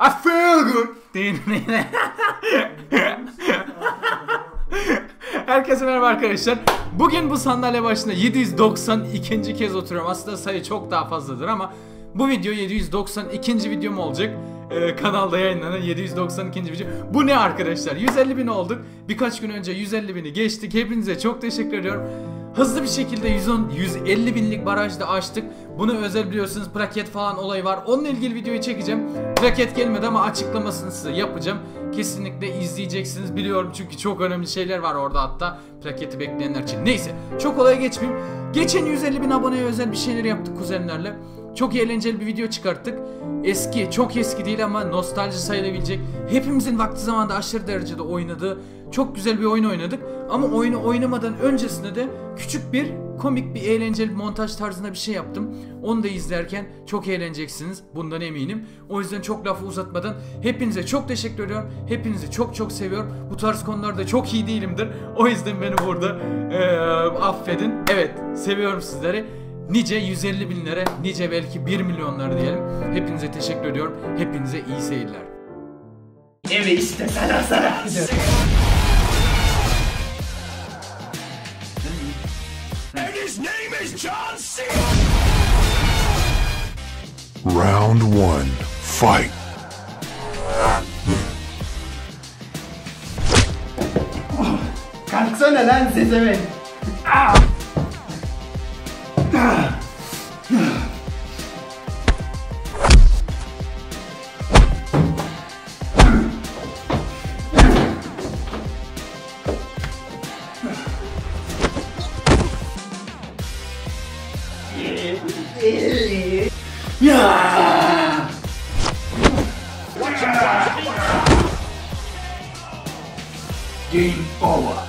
I feel good. Herkese merhaba arkadaşlar. Bugün bu sandalye başında 792. kez oturuyorum. Aslında sayı çok daha fazladır ama bu video 792. videom olacak. Ee, kanalda yayınlanan 792. video. Bu ne arkadaşlar? 150 bin olduk. Birkaç gün önce 150 bini geçtik. Hepinize çok teşekkür ediyorum. Hızlı bir şekilde 110, 150 binlik barajda açtık. Bunu özel biliyorsunuz plaket falan olayı var. Onunla ilgili videoyu çekeceğim. Plaket gelmedi ama açıklamasını size yapacağım. Kesinlikle izleyeceksiniz biliyorum çünkü çok önemli şeyler var orada hatta plaketi bekleyenler için. Neyse çok olaya geçmeyeyim. Geçen 150 bin aboneye özel bir şeyler yaptık kuzenlerle. Çok eğlenceli bir video çıkarttık. Eski, çok eski değil ama nostalji sayılabilecek. Hepimizin vakti zamanda aşırı derecede oynadığı çok güzel bir oyun oynadık. Ama oyunu oynamadan öncesinde de küçük bir komik bir eğlenceli bir montaj tarzında bir şey yaptım. Onu da izlerken çok eğleneceksiniz. Bundan eminim. O yüzden çok lafı uzatmadan hepinize çok teşekkür ediyorum. Hepinizi çok çok seviyorum. Bu tarz konularda çok iyi değilimdir. O yüzden beni burada eee, affedin. Evet seviyorum sizleri. Nice 150 binlere, nice belki 1 milyonlara diyelim. Hepinize teşekkür ediyorum. Hepinize iyi seyirler. Eve işte sana sana. And his name is John C. Round one, fight. Kalksana lan sezemen. Ya! Game over.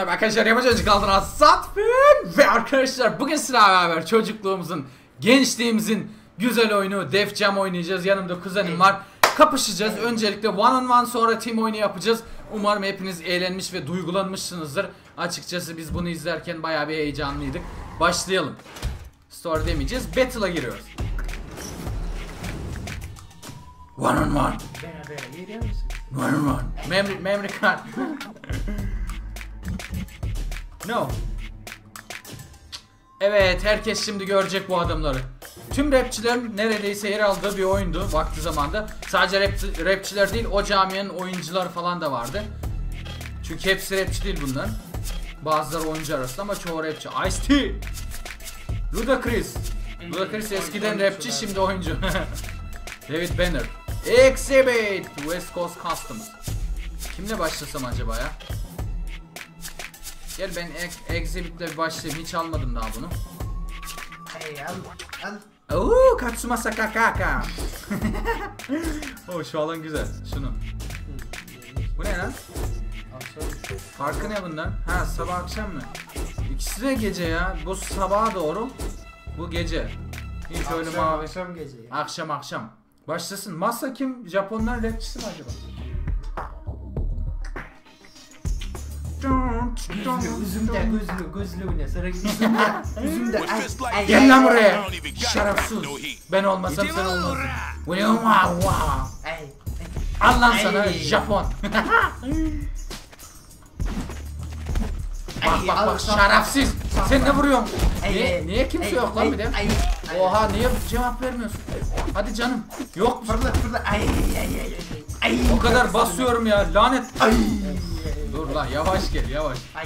Merhaba arkadaşlar. Yapı Çocuk adına Satfin ve arkadaşlar bugün sizlerle beraber çocukluğumuzun, gençliğimizin güzel oyunu Def Jam oynayacağız. Yanımda kuzenim var. Kapışacağız. Öncelikle one on one sonra team oyunu yapacağız. Umarım hepiniz eğlenmiş ve duygulanmışsınızdır. Açıkçası biz bunu izlerken bayağı bir heyecanlıydık. Başlayalım. Story demeyeceğiz. Battle'a giriyoruz. One on one. One on one. Memory, memory card. No. Evet herkes şimdi görecek bu adamları. Tüm rapçilerin neredeyse yer aldığı bir oyundu vakti zamanda. Sadece rap, rapçiler değil o camianın oyuncuları falan da vardı. Çünkü hepsi rapçi değil bunların. Bazıları oyuncu arasında ama çoğu rapçi. Ice-T. Ludacris. Ludacris eskiden rapçi şimdi oyuncu. David Banner. Exhibit. West Coast Customs. Kimle başlasam acaba ya? Gel ben Exhibit'le başlayayım. Hiç almadım daha bunu. Hey al al. Oo, Katsumasa Kakaka. oh şu alan güzel. Şunu. Bu ne lan? Farkı ne bundan? Ha sabah akşam mı? İkisi de gece ya. Bu sabaha doğru. Bu gece. İlk ölüm Akşam, mavi. akşam gece ya. Akşam akşam. Başlasın. Masa kim? Japonlar rapçisi mi acaba? Gözlü, üzümde gözlü, gözlü ne? Sıra üzümde, üzümde. Ay, ay, Gel lan I buraya. Şerefsiz. Ben olmasam sen olmazsın. Wow, wow. ay. Al lan Ay. sana Japon. Bak Ay, bak bak şerefsiz. Sen ne vuruyorsun? Niye, niye kimse yok lan bir de? Oha niye cevap vermiyorsun? Hadi canım. Yok mu? Fırla fırla. Ay ay ay. Ay. O kadar basıyorum ya lanet. Ay. Dur lan yavaş gel yavaş. Ay.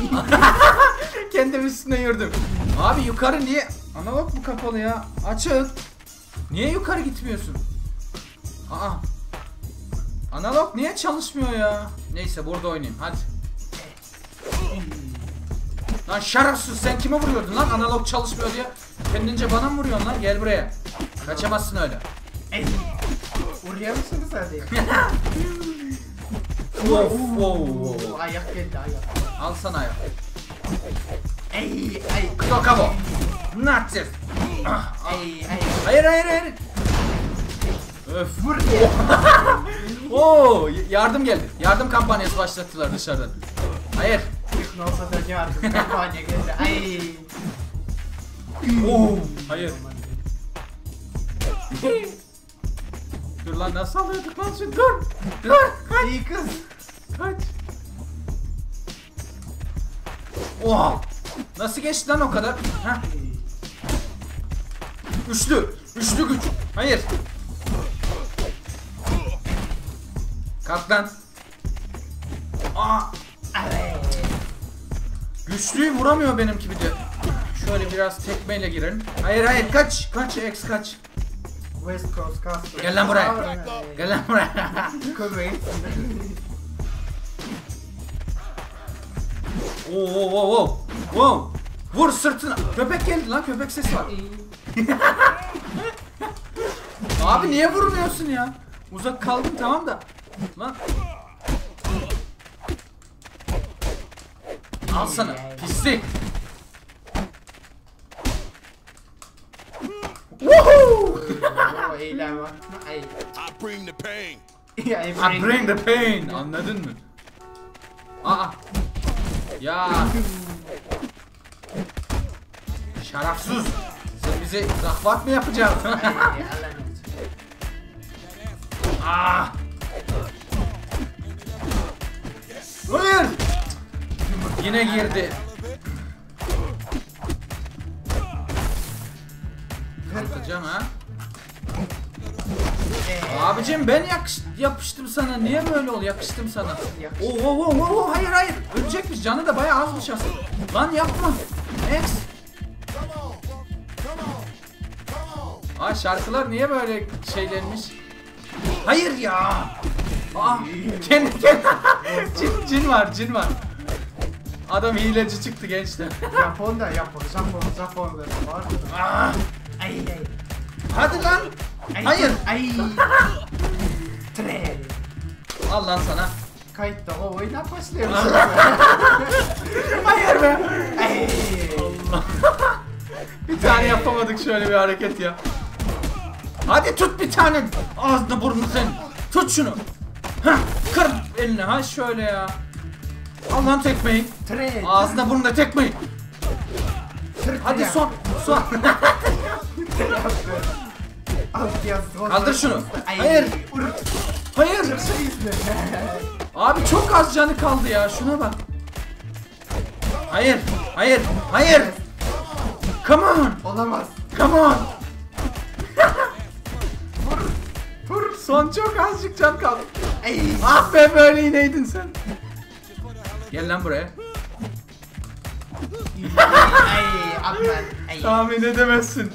Kendim üstüne yürüdüm. Abi yukarı niye? Ana bak bu kapalı ya. Açık. Niye yukarı gitmiyorsun? Aa. Analog niye çalışmıyor ya? Neyse burada oynayayım hadi. Lan şerefsiz sen kime vuruyordun lan analog çalışmıyor diye. Kendince bana mı vuruyorsun lan? Gel buraya. Kaçamazsın öyle. Vuruyor musunuz hadi? Of, of, of. Ayak geldi ayak. Al sana ayak. Ay ay. Kokabo. Natif. Ay ay. Hayır hayır hayır. Öf. Vur diye. Oo, yardım geldi. Yardım kampanyası başlattılar dışarıdan. Hayır. Ne olsa da yardım kampanya geldi. Ay. Oo, hayır. dur lan nasıl alıyorduk lan şimdi dur. Dur. Kaç. İyi kız. Kaç. Oha. Nasıl geçti lan o kadar? Heh. Üçlü. Üçlü güç. Hayır. Kalk lan. Aa. Güçlüyü vuramıyor benimki bir de. Şöyle biraz tekmeyle girelim. Hayır hayır kaç. Kaç X kaç. West Coast Castle. Gel lan buraya. Ay. Gel lan buraya. Köpeği. Oo oo oo oo. Wow. Vur sırtına. Köpek geldi lan köpek sesi var. Abi niye vurmuyorsun ya? Uzak kaldım tamam da. Lan. Al sana pislik. Oo eylem var. Ay. I bring the pain. I bring the pain. Anladın mı? Aa. Ya. Şerefsiz. Sen bize zahvat mı yapacaksın? Aa. Hayır. Yine girdi. Atacağım ha. Abicim ben yakış yapıştım sana. Niye böyle ol? Yakıştım sana. Oo oo oo oo hayır hayır. Ölecekmiş. Canı da bayağı azmış aslında. Lan yapma. X. Aa şarkılar niye böyle şeylenmiş? Hayır ya. Aa kendi kendi. cin, cin var cin var. Adam hileci çıktı gençler. Japon'da Japon, Japon, Japon'da var. Aa, Ay ay. hadi lan. Ay, Hayır. Ay. Tre. Al lan sana. Kayıtta o oyuna başlıyoruz. Hayır be. Ay. Bir tane yapamadık şöyle bir hareket ya. Hadi tut bir tane. Ağzını burnunu sen. Tut şunu. Hah, kır elini ha şöyle ya. Al lan tekmeyi. Tre. Ağzına burnuna tekmeyi. Hadi son. Son. Kaldır şunu. Ay. Hayır. Hayır. Şey. Abi çok az canı kaldı ya. Şuna bak. Hayır. Hayır. Hayır. Come on. Olamaz. Come on. Vur. Son çok azıcık can kaldı. Ay. Ah be böyle ineydin sen. Gel lan buraya. Ay. Tahmin edemezsin.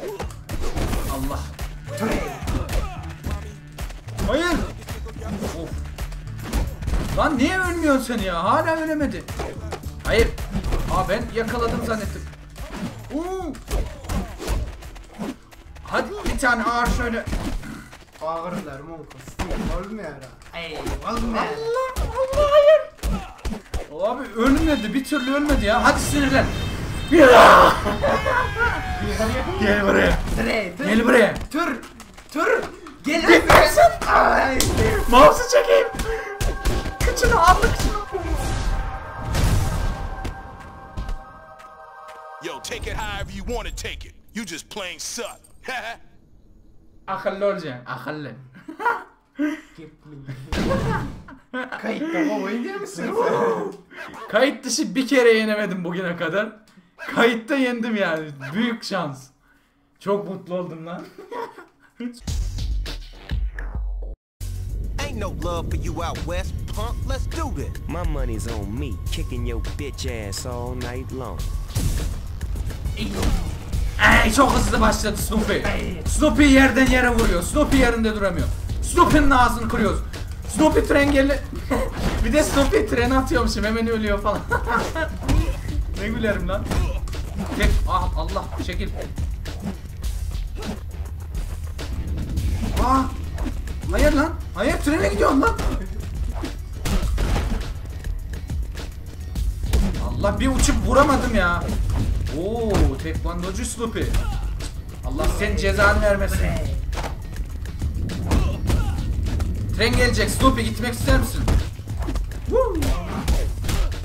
Hayır. Of. Lan niye ölmüyorsun sen ya? Hala ölemedi. Hayır. Aa ben yakaladım zannettim. Oo. Hadi bir tane ağır şöyle. Ağırlar monko. Olmuyor. Ay. Olmuyor. Allah Allah hayır. Abi ölmedi bir türlü ölmedi ya. Hadi sinirlen. Gel buraya. Tre. Gel buraya. Tür. Tür. Gel lan. Gitmesin. Ay, Mouse'u çekeyim. Kıçını al kıçını. Yo, take it however you want to take it. You just plain suck. Akıllı olacaksın. Akıllı. Kayıtta mı oynuyor musun sen? Kayıt dışı bir kere yenemedim bugüne kadar. Kayıtta yendim yani. Büyük şans. Çok mutlu oldum lan. Ain't no love for you out west, punk. Let's do this. My money's on me, kicking your bitch ass all night long. Ey çok hızlı başladı Snoopy. Snoopy yerden yere vuruyor. Snoopy yerinde duramıyor. Snoopy'nin ağzını kırıyoruz. Snoopy tren geldi. bir de Snoopy tren atıyormuşum hemen ölüyor falan. ne gülerim lan. Tek ah Allah çekil. Aa, hayır lan. Hayır trene gidiyorum lan. Allah bir uçup vuramadım ya. Oo, tekvandocu Snoopy. Allah senin cezanı vermesin. Tren gelecek. Snoopy gitmek ister misin?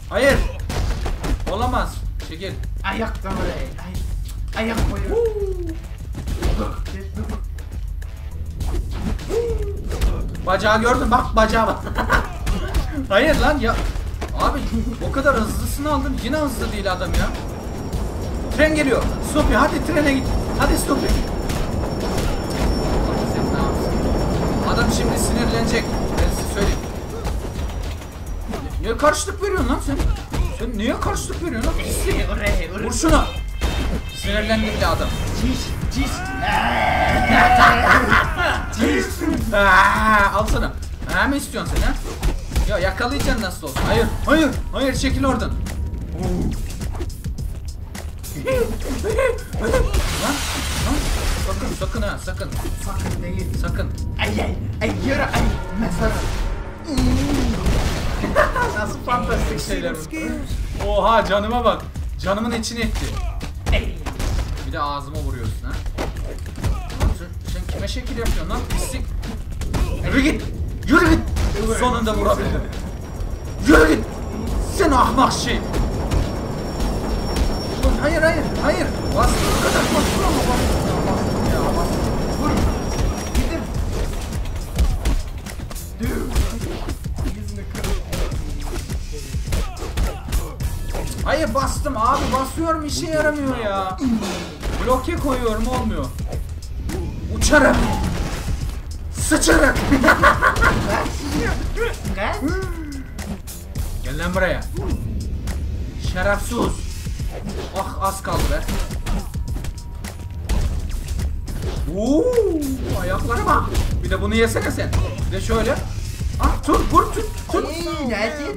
Hayır. Olamaz. Çekil. Ayakta buraya. Ay, ayak koyuyor. Bacağı gördün bak bacağı bak. Hayır lan ya. Abi o kadar hızlısını aldım yine hızlı değil adam ya. Tren geliyor. Snoopy hadi trene git. Hadi Snoopy. Adam şimdi sinirlenecek. Ben size söyleyeyim. Niye karşılık veriyorsun lan sen? Sen niye karşılık veriyorsun lan? Pislik. Oraya, oraya. Vur şunu. Sinirlendi bile adam. Ciş, ciş. Aa, al sana. Ha mı istiyorsun sen ha? Ya yakalayacaksın nasıl olsa. Hayır, hayır, hayır çekil oradan. lan, lan. Sakın, sakın ha, sakın. Sakın değil. Sakın. Ay ay. Ay yürü ay. Mesela. Nasıl fantastik şeyler bunlar. Oha canıma bak. Canımın içine etti. Bir de ağzıma vuruyorsun ha. Sen, kime şekil yapıyorsun lan? Pislik. Yürü git. Yürü git. Sonunda vurabildim. Yürü git. Sen ahmak şey. Oğlum hayır hayır hayır. Bas. Bu kadar bastır ama bastır. Bastır ya bastır. Vur. Gidin. Düğüm. Hayır bastım abi basıyorum işe yaramıyor ya. Bloke koyuyorum olmuyor. Uçarak. Sıçarak. Gel lan buraya. Şerefsiz. Ah az kaldı be. Oo, ayaklara bak. Bir de bunu yesene sen. Bir de şöyle. Ah tut vur tut tut.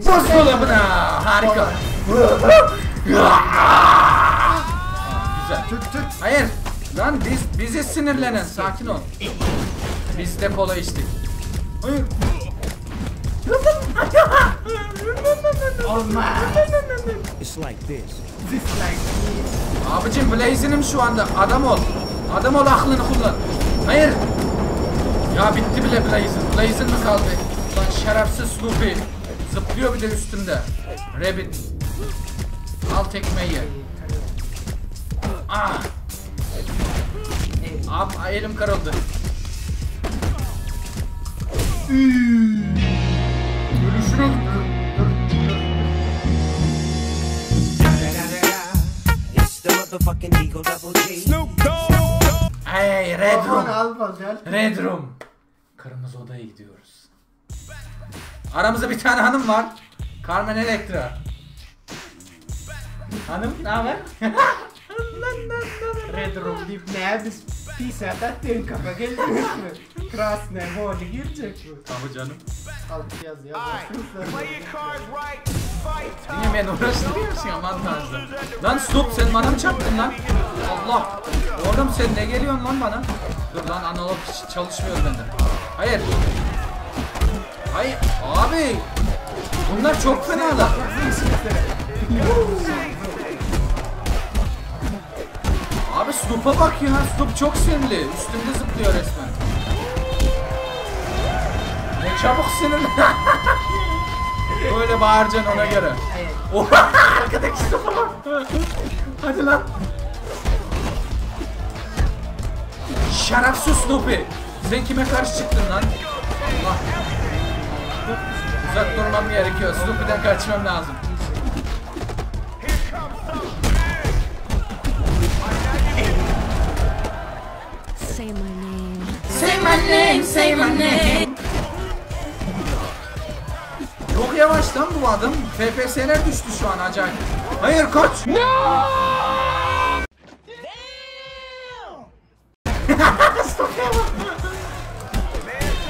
Bas dolabına. Harika. Güzel. Tut tut. Hayır. Lan biz bizi sinirlenen. Sakin ol. Biz de kola içtik. Hayır. It's like this. Dislike. Abicim Blaze'im şu anda. Adam ol. Adam ol aklını kullan. Hayır. Ya bitti bile Blaze'in. Blaze'in mi kaldı? Lan şerefsiz Snoopy. Zıplıyor bir de üstümde. Rabbit. Al tekmeyi. Ah. Abi elim. Snoop Dogg. Hey Red Room. Red Room. Kırmızı odaya gidiyoruz. Aramızda bir tane hanım var. Carmen Electra. Hanım ne haber? Red Room deyip ne biz pis atatın kafa gelecek mi? Krasne voli girecek mi? Tabii canım. Alt yaz time. Niye beni uğraştırıyorsun aman tanrım. Lan Snoop sen bana mı çarptın lan? Allah. Oğlum sen ne geliyorsun lan bana? Dur lan analog çalışmıyor bende. Hayır. Hayır. Abi. Bunlar çok fenalar. Abi Snoop'a bak ya. Snoop çok sinirli. Üstümde zıplıyor resmen. Ne çabuk sinirli. Böyle bağıracaksın ona göre. Oha arkadaki Snoop'a bak. Hadi lan. Şerefsiz Snoopy. Sen kime karşı çıktın lan? Allah. Uzak durmam gerekiyor. Snoopy'den kaçmam lazım. My name, say my name. Çok yavaş lan bu adam. FPS'ler düştü şu an acayip. Hayır koç. Stop'a bak.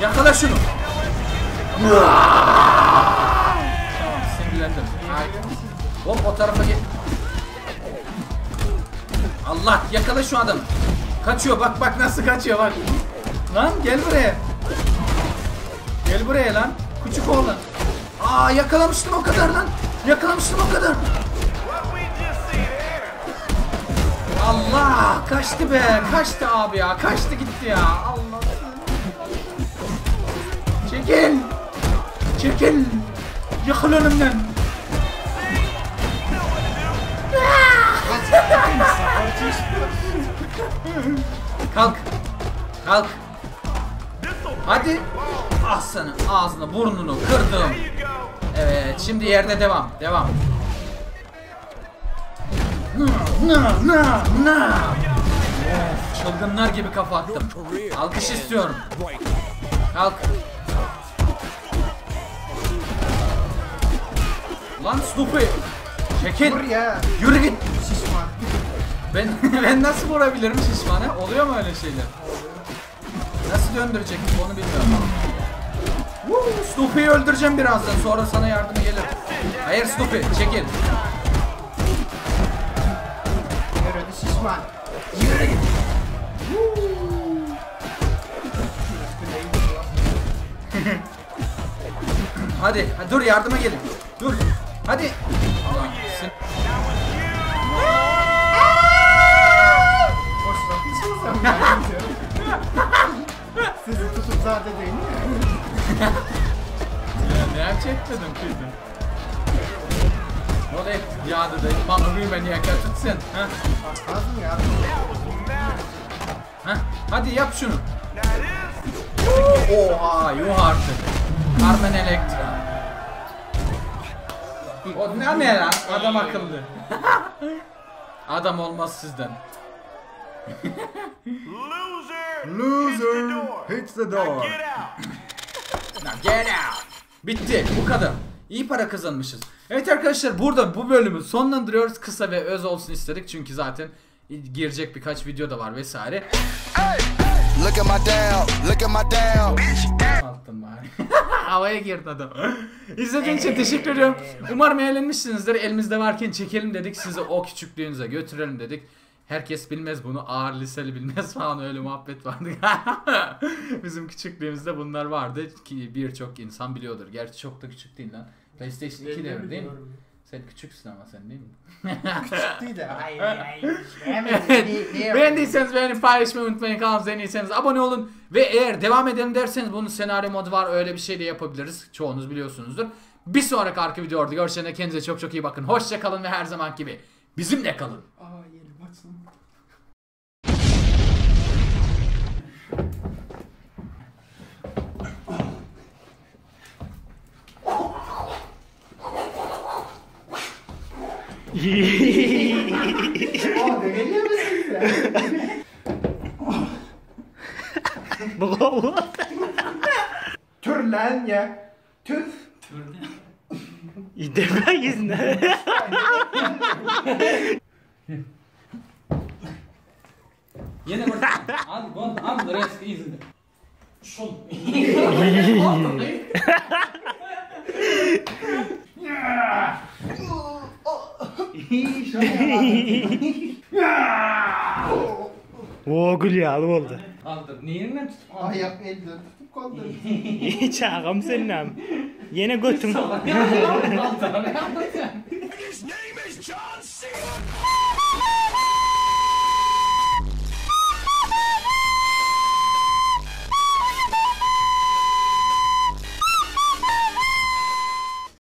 Yakala şunu. sinirlendim. Hop o tarafa git. Allah yakala şu adamı. Kaçıyor bak bak nasıl kaçıyor bak. Lan gel buraya. Gel buraya lan. Küçük oğlan. Aa yakalamıştım o kadar lan. Yakalamıştım o kadar. Allah kaçtı be. Kaçtı abi ya. Kaçtı gitti ya. Allah. Çekil. Çekil. Yakal önümden. Kalk. Kalk. Hadi. Ah sana ağzını burnunu kırdım. Evet şimdi yerde devam. Devam. Na na na çılgınlar gibi kafa attım. Alkış istiyorum. Kalk. Lan Snoopy. Çekil. Yürü git. Şişman. Ben ben nasıl vurabilirim şişmana? Oluyor mu öyle şeyler? Nasıl döndürecek onu bilmiyorum. Woo, Snoopy'yi öldüreceğim birazdan sonra sana yardıma gelirim. Hayır Snoopy çekil. Yürü şişman. Hadi dur yardıma gelin. Dur. Hadi. Zade değil mi? Dedim kızım. Ne oluyor? Ya dedi, bana büyüme niye tutsun? Ha? Lazım ya. Ha? Hadi yap şunu. Oha, yuh artık. Carmen Electra. O ne, ne lan? Adam akıllı. Adam olmaz sizden. Loser! Loser hits the door. Get out! Now get out. Bitti. Bu kadar. İyi para kazanmışız. Evet arkadaşlar burada bu bölümü sonlandırıyoruz. Kısa ve öz olsun istedik. Çünkü zaten girecek birkaç video da var vesaire. Look at my down, look at my down. Attım bari. Havaya girdi adam. İzlediğiniz için teşekkür ediyorum. Umarım eğlenmişsinizdir. Elimizde varken çekelim dedik. Sizi o küçüklüğünüze götürelim dedik. Herkes bilmez bunu. Ağır liseli bilmez falan öyle muhabbet vardı. Bizim küçüklüğümüzde bunlar vardı ki birçok insan biliyordur. Gerçi çok da küçük değil lan. PlayStation 2 devri değil mi? Sen küçüksün ama sen değil mi? Değil de. Hayır hayır. Beğendiyseniz beğenip paylaşmayı unutmayın. Kanalımıza en iyiseniz abone olun. Ve eğer devam edelim derseniz bunun senaryo modu var. Öyle bir şey de yapabiliriz. Çoğunuz biliyorsunuzdur. Bir sonraki arka videoda görüşene kendinize çok çok iyi bakın. Hoşça kalın ve her zaman gibi bizimle kalın. Aa yerim açsın. Aa degeliyor musun sen? Tür lan ya. Tür. Yine bak. Abi bu abi the rest easy. Şun. Oo gül yağlı oldu. Aldır. Niye tutup Ayak el dön. kaldı. Hiç ağam senin ağam. Yine götün. His name is John Cena.